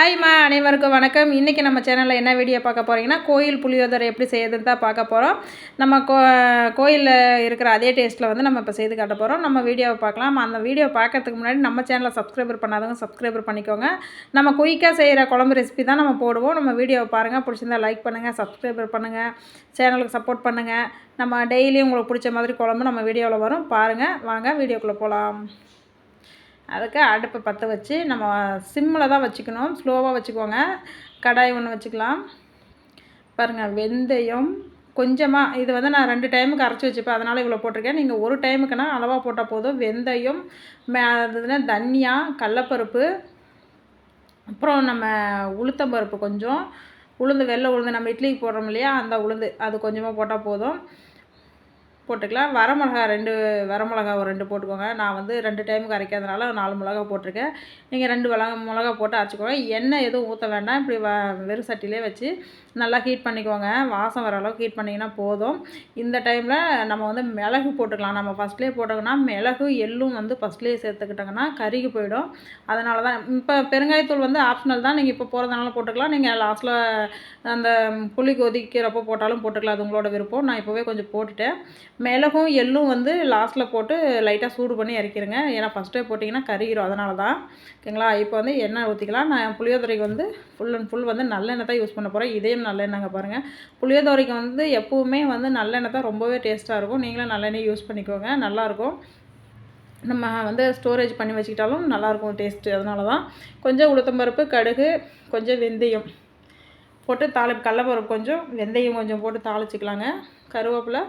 ஹாய்மா அனைவருக்கும் வணக்கம். இன்றைக்கி நம்ம சேனலில் என்ன வீடியோ பார்க்க போகிறீங்கன்னா கோயில் புளியோதரை எப்படி செய்யறதுன்னு தான் பார்க்க போகிறோம் நம்ம கோ கோயிலில் இருக்கிற அதே டேஸ்ட்டில் வந்து நம்ம இப்போ செய்து காட்ட போகிறோம் நம்ம வீடியோவை பார்க்கலாம். அந்த வீடியோ பார்க்கறதுக்கு முன்னாடி நம்ம சேனலை சப்ஸ்கிரைபர் பண்ணாதவங்க சப்ஸ்கிரைபர் பண்ணிக்கோங்க. நம்ம குயிக்காக செய்கிற குழம்பு ரெசிபி தான் நம்ம போடுவோம். நம்ம வீடியோவை பாருங்கள் பிடிச்சிருந்தா லைக் பண்ணுங்கள் சப்ஸ்கிரைபர் பண்ணுங்கள் சேனலுக்கு சப்போர்ட் பண்ணுங்கள் நம்ம டெய்லியும் உங்களுக்கு பிடிச்ச மாதிரி குழம்பு நம்ம வீடியோவில் வரும். பாருங்கள் வாங்க வீடியோக்குள்ளே போகலாம் அதுக்கு அடுப்பை பற்ற வச்சு நம்ம சிம்மில் தான் வச்சுக்கணும். ஸ்லோவாக வச்சுக்கோங்க. கடாய் ஒன்று வச்சுக்கலாம். பாருங்கள் வெந்தயம் கொஞ்சமாக இது வந்து நான் ரெண்டு டைமுக்கு அரைச்சி வச்சுப்பேன். அதனால் இவ்வளோ போட்டிருக்கேன். நீங்கள் ஒரு டைமுக்குனா அளவாக போட்டால் போதும். வெந்தயம் மே அதுனா தனியா கடலப்பருப்பு அப்புறம் நம்ம உளுத்தம்பருப்பு கொஞ்சம். உளுந்து வெள்ளை உளுந்து நம்ம இட்லிக்கு போடுறோம் இல்லையா? அந்த உளுந்து அது கொஞ்சமாக போட்டால் போதும். போட்டுக்கலாம். வரமிளகா ரெண்டு வரமிளகா ஒரு ரெண்டு போட்டுக்கோங்க. நான் வந்து ரெண்டு டைமுக்கு அரைக்காதனால நாலு மிளகா போட்டிருக்கேன். நீங்கள் ரெண்டு மிளகா மிளகா போட்டு அரைச்சிக்கோங்க. எண்ணெய் எதுவும் ஊற்ற வேண்டாம். இப்படி வ வெறும் சட்டிலே வச்சு நல்லா ஹீட் பண்ணிக்கோங்க. வாசம் வர அளவுக்கு ஹீட் பண்ணிங்கன்னா போதும். இந்த டைமில் நம்ம வந்து மிளகு போட்டுக்கலாம். நம்ம ஃபஸ்ட்லேயே போட்டோங்கன்னா மிளகு எள்ளும் வந்து ஃபஸ்ட்லேயே சேர்த்துக்கிட்டோங்கன்னா கருகி போயிடும். அதனால தான் இப்போ பெருங்காயத்தூள் வந்து ஆப்ஷனல் தான். நீங்கள் இப்போ போகிறதுனால போட்டுக்கலாம். நீங்கள் லாஸ்ட்டில் அந்த புளி கொதிக்கிறப்போ போட்டாலும் போட்டுக்கலாம். அது உங்களோட விருப்பம். நான் இப்போவே கொஞ்சம் போட்டுட்டேன். மிளகும் எள்ளும் வந்து லாஸ்ட்டில் போட்டு லைட்டாக சூடு பண்ணி இறக்கிடுங்க ஏன்னா ஃபஸ்ட்டே போட்டிங்கன்னா கருகிரும் அதனால தான். ஓகேங்களா? இப்போ வந்து எண்ணெய் ஊற்றிக்கலாம் நான் புளியோதரைக்கு வந்து ஃபுல் அண்ட் ஃபுல் வந்து நல்லெண்ணெய் தான் யூஸ் பண்ண போகிறேன் இதையும் நல்லெண்ணெய்ங்க பாருங்கள் புளியோதரைக்கு வந்து எப்போவுமே வந்து நல்லெண்ணெய் தான் ரொம்பவே டேஸ்ட்டாக இருக்கும். நீங்களும் நல்லெண்ணெய் யூஸ் பண்ணிக்கோங்க. நல்லாயிருக்கும். நம்ம வந்து ஸ்டோரேஜ் பண்ணி வச்சுக்கிட்டாலும் நல்லாயிருக்கும் டேஸ்ட்டு அதனால தான் கொஞ்சம் உளுத்தம்பருப்பு கடுகு கொஞ்சம் வெந்தயம். போட்டு தாளி கடலப்பருப்பு கொஞ்சம் வெந்தயம் கொஞ்சம் போட்டு தாளிச்சிக்கலாங்க. கருவேப்பிலை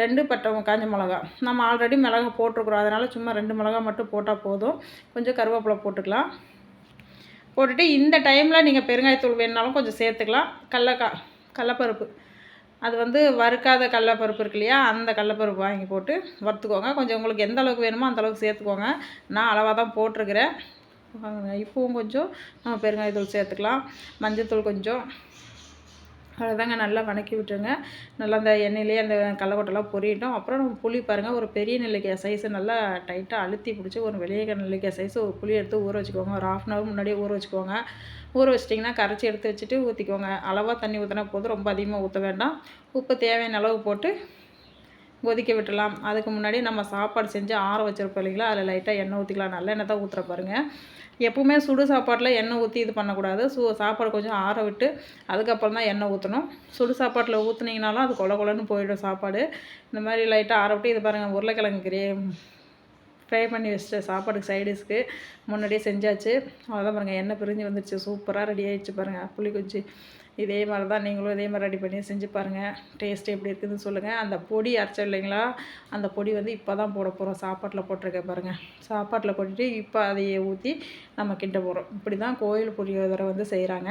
ரெண்டு பட்டை காஞ்ச மிளகா. நம்ம ஆல்ரெடி மிளகா போட்டிருக்குறோம். அதனால் சும்மா ரெண்டு மிளகா மட்டும் போட்டால் போதும். கொஞ்சம் கருவேப்பிலை போட்டுக்கலாம். போட்டுட்டு இந்த டைமில் நீங்கள் பெருங்காயத்தூள் வேணுனாலும் கொஞ்சம் சேர்த்துக்கலாம். கடலக்கா கடலப்பருப்பு. அது வந்து வறுக்காத கடலப்பருப்பு இருக்கு இல்லையா? அந்த கடலப்பருப்பு வாங்கி போட்டு வறுத்துக்கோங்க. கொஞ்சம் உங்களுக்கு எந்த அளவுக்கு வேணுமோ அந்த அளவுக்கு சேர்த்துக்கோங்க. நான் அளவாக தான் போட்டிருக்கிறேன். இப்போவும் கொஞ்சம் நம்ம பெருங்காயத்தூள் சேர்த்துக்கலாம். மஞ்சத்தூள் கொஞ்சம். அவ்வளோதாங்க நல்லா வணக்கி விட்டுருங்க. நல்லா அந்த எண்ணெயிலே அந்த கடலக்கொட்டெல்லாம் பொரியட்டும். அப்புறம் நம்ம புளி பாருங்கள் ஒரு பெரிய நெல்லிக்காய் சைஸை நல்லா டைட்டாக அழுத்தி பிடிச்சி ஒரு வெளியே நெல்லிக்காய் சைஸ் ஒரு புளி எடுத்து ஊற வச்சுக்கோங்க. ஒரு ஆஃப் அன் ஹவர் முன்னாடியே ஊற வச்சுக்கோங்க. ஊற வச்சிட்டிங்கன்னா கரைச்சி எடுத்து வச்சுட்டு ஊற்றிக்கோங்க அளவாக தண்ணி ஊற்றினா போதும். ரொம்ப அதிகமாக ஊற்ற வேண்டாம். உப்பு தேவையான அளவு போட்டு கொதிக்க விட்டுலாம் அதுக்கு முன்னாடி நம்ம சாப்பாடு செஞ்சு ஆற வச்சுருப்போம் இல்லைங்களா? அதில் லைட்டாக எண்ணெய் ஊற்றிக்கலாம் நல்ல எண்ணெய் தான் ஊற்றுற பாருங்கள் எப்பவுமே சுடு சாப்பாட்டில் எண்ணெய் ஊற்றி இது பண்ணக்கூடாது. சு சாப்பாடு கொஞ்சம் ஆற விட்டு அதுக்கப்புறம் தான் எண்ணெய் ஊற்றணும் சுடு சாப்பாட்டில் ஊற்றுனீங்கனாலும் அது கொல கொலன்னு போயிடும் சாப்பாடு. இந்த மாதிரி லைட்டாக ஆற விட்டு இது பாருங்கள் உருளைக்கிழங்கு கிரே ஃப்ரை பண்ணி வச்சுட்டு சாப்பாடுக்கு சைடிஷ்க்கு முன்னாடியே செஞ்சாச்சு. அவ்வளோதான் பாருங்கள் எண்ணெய் பிரிஞ்சு வந்துடுச்சு சூப்பராக ரெடி ஆகிடுச்சு பாருங்கள் புளி குச்சி இதே மாதிரி தான் நீங்களும் இதே மாதிரி ரெடி பண்ணி செஞ்சு பாருங்கள் டேஸ்ட் எப்படி இருக்குதுன்னு சொல்லுங்கள் அந்த பொடி அரைச்ச இல்லைங்களா? அந்த பொடி வந்து இப்போ தான் போட போகிறோம் சாப்பாட்டில் போட்டிருக்கேன் பாருங்கள் சாப்பாட்டில் போட்டுட்டு இப்போ அதையே ஊற்றி நம்ம கிட்ட போகிறோம் இப்படி தான் கோயில் புளியோதரை வந்து செய்கிறாங்க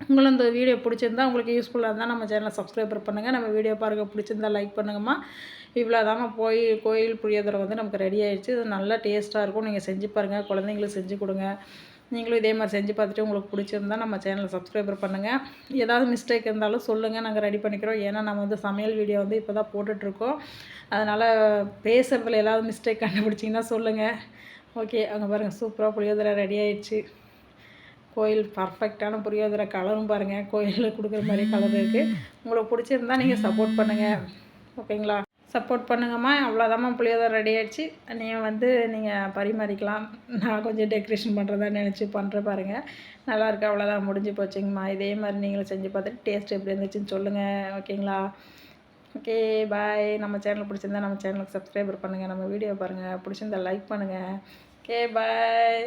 உங்களை இந்த வீடியோ பிடிச்சிருந்தா உங்களுக்கு யூஸ்ஃபுல்லாக இருந்தால் நம்ம சேனலை சப்ஸ்கிரைபர் பண்ணுங்கள் நம்ம வீடியோ பாருங்கள் பிடிச்சிருந்தா லைக் பண்ணுங்கம்மா. இவ்வளோ தாங்க போய் கோயில் புளியோதரை வந்து நமக்கு ரெடி ஆகிடுச்சு இது நல்லா டேஸ்ட்டாக இருக்கும். நீங்கள் செஞ்சு பாருங்கள் குழந்தைங்களுக்கு செஞ்சு கொடுங்க. நீங்களும் இதே மாதிரி செஞ்சு பார்த்துட்டு உங்களுக்கு பிடிச்சிருந்தா நம்ம சேனலை சப்ஸ்கிரைபர் பண்ணுங்கள் ஏதாவது மிஸ்டேக் இருந்தாலும் சொல்லுங்கள் நாங்கள் ரெடி பண்ணிக்கிறோம். ஏன்னா நம்ம வந்து சமையல் வீடியோ வந்து இப்போ தான் போட்டுட்ருக்கோம். அதனால் பேசுகிறதுல ஏதாவது மிஸ்டேக் கண்டுபிடிச்சிங்கன்னா சொல்லுங்கள் ஓகே அங்கே பாருங்கள் சூப்பராக புளியோதரை ரெடி ஆயிடுச்சு. கோயில் பர்ஃபெக்டான புளியோதரை கலரும் பாருங்கள் கோயிலில் கொடுக்குற மாதிரி கலர் இருக்குது உங்களுக்கு பிடிச்சிருந்தா நீங்கள் சப்போர்ட் பண்ணுங்கள் ஓகேங்களா சப்போர்ட் பண்ணுங்கம்மா. அவ்வளோதாம்மா புளியோதரை ரெடி ஆகிடுச்சு நீங்கள் வந்து நீங்கள் பரிமாறிக்கலாம். நான் கொஞ்சம் டெக்கரேஷன் பண்ணுறதா நினச்சி பண்ணுற பாருங்கள் நல்லாயிருக்கு அவ்வளோதான் முடிஞ்சு போச்சுங்கம்மா. இதே மாதிரி நீங்களும் செஞ்சு பார்த்துட்டு டேஸ்ட் எப்படி இருந்துச்சுன்னு சொல்லுங்கள் ஓகேங்களா ஓகே பாய் நம்ம சேனல் பிடிச்சிருந்தா நம்ம சேனலுக்கு சப்ஸ்கிரைபர் பண்ணுங்கள் நம்ம வீடியோ பாருங்கள் பிடிச்சிருந்தா லைக் பண்ணுங்கள் ஓகே பாய்